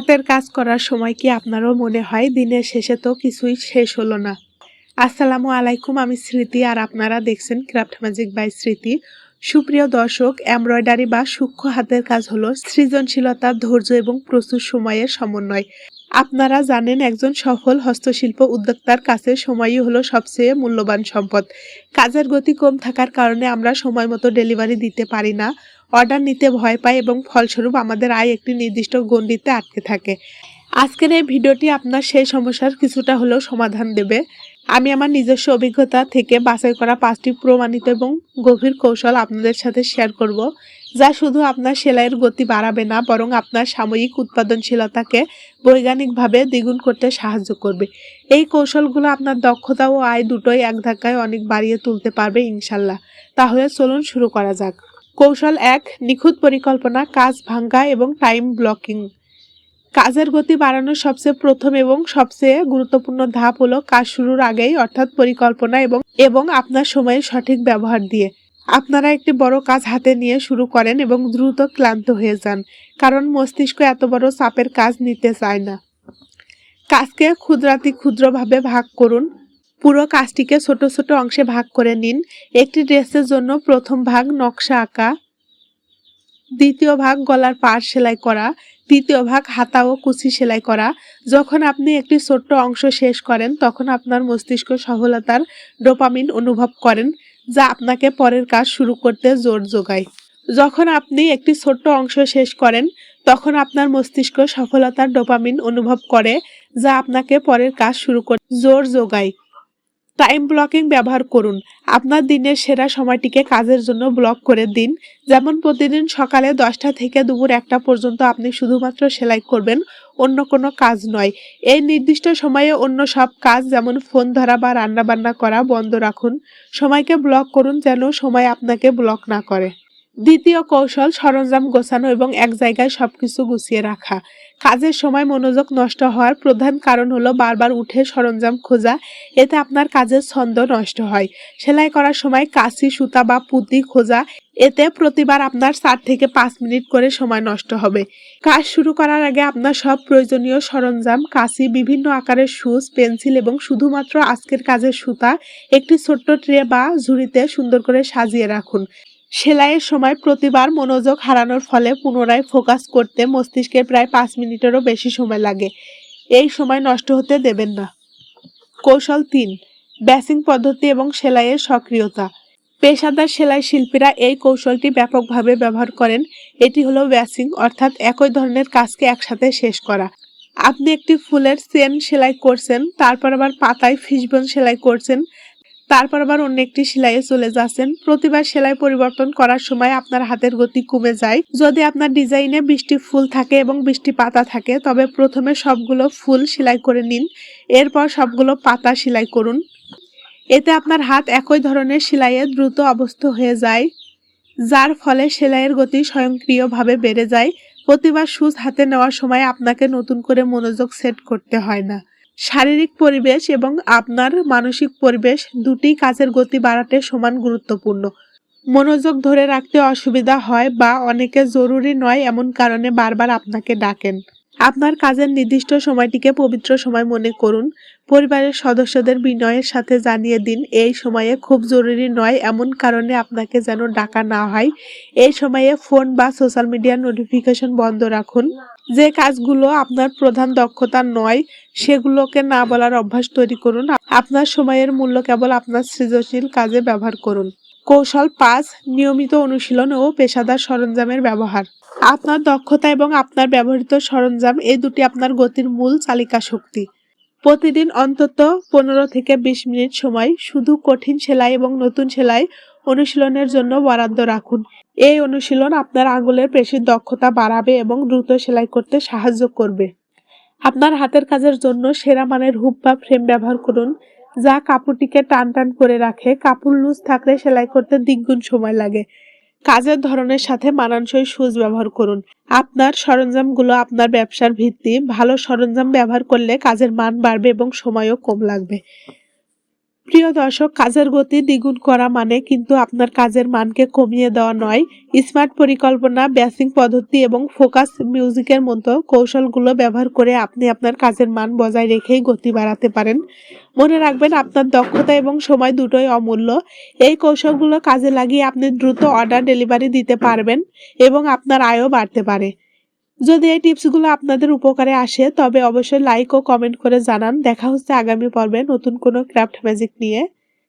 হাতের কাজ করার সময় কি আপনারও মনে হয় দিনের শেষে তো কিছুই শেষ হলো না? আসসালামু আলাইকুম, আমি স্মৃতি আর আপনারা দেখছেন ক্রাফট ম্যাজিক বাই স্মৃতি। সুপ্রিয় দর্শক, এমব্রয়ডারি বা সূক্ষ্ম হাতের কাজ হলো সৃজনশীলতা, ধৈর্য এবং প্রচুর সময়ের সমন্বয়। আপনারা জানেন একজন সফল হস্তশিল্প উদ্যোক্তার কাছে সময়ই হলো সবচেয়ে মূল্যবান সম্পদ। কাজের গতি কম থাকার কারণে আমরা সময় মতো ডেলিভারি দিতে পারি না। অর্ডার নিতে ভয় পাই এবং ফলস্বরূপ আমাদের আয় একটি নির্দিষ্ট গণ্ডিতে আটকে থাকে। আজকের এই ভিডিওটি আপনার সেই সমস্যার কিছুটা হলেও সমাধান দেবে। আমি আমার নিজস্ব অভিজ্ঞতা থেকে বাছাই করা পাঁচটি প্রমাণিত এবং গভীর কৌশল আপনাদের সাথে শেয়ার করব, যা শুধু আপনার সেলাইয়ের গতি বাড়াবে না, বরং আপনার সাময়িক উৎপাদনশীলতাকে বৈজ্ঞানিকভাবে দ্বিগুণ করতে সাহায্য করবে। এই কৌশলগুলো আপনার দক্ষতা ও আয় দুটোই এক ধাক্কায় অনেক বাড়িয়ে তুলতে পারবে ইনশাল্লাহ তাহলে চলুন শুরু করা যাক। কৌশল এক, নিখুঁত পরিকল্পনা, কাজ ভাঙ্গা এবং টাইম ব্লকিং কাজের গতি বাড়ানোর সবচেয়ে প্রথম এবং সবচেয়ে গুরুত্বপূর্ণ ধাপ হলো কাজ শুরুর আগেই, অর্থাৎ পরিকল্পনা এবং এবং আপনার সময়ের সঠিক ব্যবহার দিয়ে। আপনারা একটি বড় কাজ হাতে নিয়ে শুরু করেন এবং দ্রুত ক্লান্ত হয়ে যান, কারণ মস্তিষ্ক এত বড় চাপের কাজ নিতে চায় না। কাজকে ক্ষুদ্রাতি ক্ষুদ্রভাবে ভাগ করুন। পুরো কাজটিকে ছোট ছোট অংশে ভাগ করে নিন। একটি ড্রেসের জন্য প্রথম ভাগ নকশা আঁকা, দ্বিতীয় ভাগ গলার পাড় সেলাই করা তৃতীয় ভাগ হাতা ও কুচি সেলাই করা। যখন আপনি একটি ছোট্ট অংশ শেষ করেন, তখন আপনার মস্তিষ্ক সফলতার ডোপামিন অনুভব করেন, যা আপনাকে পরের কাজ শুরু করতে জোর যোগায়। যখন আপনি একটি ছোট্ট অংশ শেষ করেন, তখন আপনার মস্তিষ্ক সফলতার ডোপামিন অনুভব করে, যা আপনাকে পরের কাজ শুরু করতে জোর যোগায়। টাইম ব্লকিং ব্যবহার করুন। আপনার দিনের সেরা সময়টিকে কাজের জন্য ব্লক করে দিন। যেমন প্রতিদিন সকালে দশটা থেকে দুপুর একটা পর্যন্ত আপনি শুধুমাত্র সেলাই করবেন, অন্য কোনো কাজ নয়। এই নির্দিষ্ট সময়ে অন্য সব কাজ যেমন ফোন ধরা বা রান্নাবান্না করা বন্ধ রাখুন। সময়কে ব্লক করুন যেন সময় আপনাকে ব্লক না করে। দ্বিতীয় কৌশল সরঞ্জাম গোছানো এবং এক জায়গায় সবকিছু গুছিয়ে রাখা। কাজের সময় মনোযোগ নষ্ট হওয়ার প্রধান কারণ হলো বারবার উঠে সরঞ্জাম খোঁজা। এতে আপনার কাজের ছন্দ নষ্ট হয়। সেলাই করার সময় কাঁচি সুতা বা পুঁতি খোঁজা। এতে প্রতিবার আপনার চার থেকে পাঁচ মিনিট করে সময় নষ্ট হবে। কাজ শুরু করার আগে আপনার সব প্রয়োজনীয় সরঞ্জাম কাঁচি বিভিন্ন আকারের সুচ, পেন্সিল এবং শুধুমাত্র আজকের কাজের সুতা, একটি ছোট্ট ট্রে বা ঝুড়িতে সুন্দর করে সাজিয়ে রাখুন। সেলাইয়ের সময় প্রতিবার মনোযোগ হারানোর ফলে পুনরায় ফোকাস করতে মস্তিষ্কের প্রায় পাঁচ মিনিটেরও বেশি সময় লাগে। এই সময় নষ্ট হতে দেবেন না। কৌশল তিন, ব্যাসিং পদ্ধতি এবং সেলাইয়ের সক্রিয়তা। পেশাদার সেলাই শিল্পীরা এই কৌশলটি ব্যাপকভাবে ব্যবহার করেন। এটি হলো ব্যাসিং, অর্থাৎ একই ধরনের কাজকে একসাথে শেষ করা। আপনি একটি ফুলের চেন সেলাই করছেন, তারপর আবার পাতায় ফিসবন সেলাই করছেন তারপর আবার অন্য একটি সেলাইয়ে চলে যাচ্ছেন। প্রতিবার সেলাই পরিবর্তন করার সময় আপনার হাতের গতি কমে যায়। যদি আপনার ডিজাইনে বৃষ্টি ফুল থাকে এবং বৃষ্টি পাতা থাকে, তবে প্রথমে সবগুলো ফুল সেলাই করে নিন। এরপর সবগুলো পাতা সেলাই করুন। এতে আপনার হাত একই ধরনের সেলাইয়ে দ্রুত অবস্থ হয়ে যায়, যার ফলে সেলাইয়ের গতি স্বয়ংক্রিয়ভাবে বেড়ে যায়। প্রতিবার সুচ হাতে নেওয়ার সময় আপনাকে নতুন করে মনোযোগ সেট করতে হয় না। শারীরিক পরিবেশ এবং আপনার মানসিক পরিবেশ দুটি কাজের গতি বাড়াতে সমান গুরুত্বপূর্ণ। মনোযোগ ধরে রাখতে অসুবিধা হয় বা অনেকে জরুরি নয় এমন কারণে বারবার আপনাকে ডাকেন। আপনার কাজের নির্দিষ্ট সময়টিকে পবিত্র সময় মনে করুন। পরিবারের সদস্যদের বিনয়ের সাথে জানিয়ে দিন, এই সময়ে খুব জরুরি নয় এমন কারণে আপনাকে যেন ডাকা না হয়। এই সময়ে ফোন বা সোশ্যাল মিডিয়ার নোটিফিকেশন বন্ধ রাখুন। যে কাজগুলো আপনার প্রধান দক্ষতা নয়, সেগুলোকে না বলার অভ্যাস তৈরি করুন। আপনার সময়ের মূল্য কেবল আপনার সৃজনশীল কাজে ব্যবহার করুন। কৌশল পাঁচ, নিয়মিত অনুশীলন ও পেশাদার সরঞ্জামের ব্যবহার। আপনার দক্ষতা এবং আপনার ব্যবহৃত সরঞ্জাম এই দুটি আপনার গতির মূল চালিকা শক্তি। প্রতিদিন অন্তত পনেরো থেকে বিশ মিনিট সময়, শুধু কঠিন সেলাই এবং নতুন সেলাই অনুশীলনের জন্য বরাদ্দ রাখুন। এই অনুশীলন আপনার আঙুলের পেশির দক্ষতা বাড়াবে এবং দ্রুত সেলাই করতে সাহায্য করবে। আপনার হাতের কাজের জন্য সেরা মানের হুপ বা ফ্রেম ব্যবহার করুন, যা কাপড়টিকে টান টান করে রাখে। কাপড় লুজ থাকলে সেলাই করতে দ্বিগুণ সময় লাগে। কাজের ধরনের সাথে মানানসই সুচ ব্যবহার করুন। আপনার সরঞ্জামগুলো আপনার ব্যবসার ভিত্তি, ভালো সরঞ্জাম ব্যবহার করলে কাজের মান বাড়বে এবং সময়ও কম লাগবে। প্রিয় দর্শক, কাজের গতি দ্বিগুণ করা মানে কিন্তু আপনার কাজের মানকে কমিয়ে দেওয়া নয়। স্মার্ট পরিকল্পনা ব্যাসিং পদ্ধতি এবং ফোকাস মিউজিকের মতো কৌশলগুলো ব্যবহার করে আপনি আপনার কাজের মান বজায় রেখেই গতি বাড়াতে পারেন। মনে রাখবেন, আপনার দক্ষতা এবং সময় দুটোই অমূল্য। এই কৌশলগুলো কাজে লাগিয়ে আপনি দ্রুত অর্ডার ডেলিভারি দিতে পারবেন এবং আপনার আয়ও বাড়তে পারে। যদি এই টিপসগুলো আপনাদের উপকারে আসে, তবে অবশ্যই লাইক ও কমেন্ট করে জানান। দেখা হচ্ছে আগামী পর্বে নতুন কোনো ক্রাফট ম্যাজিক নিয়ে।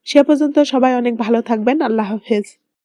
সে পর্যন্ত সবাই অনেক ভালো থাকবেন। আল্লাহ হাফেজ।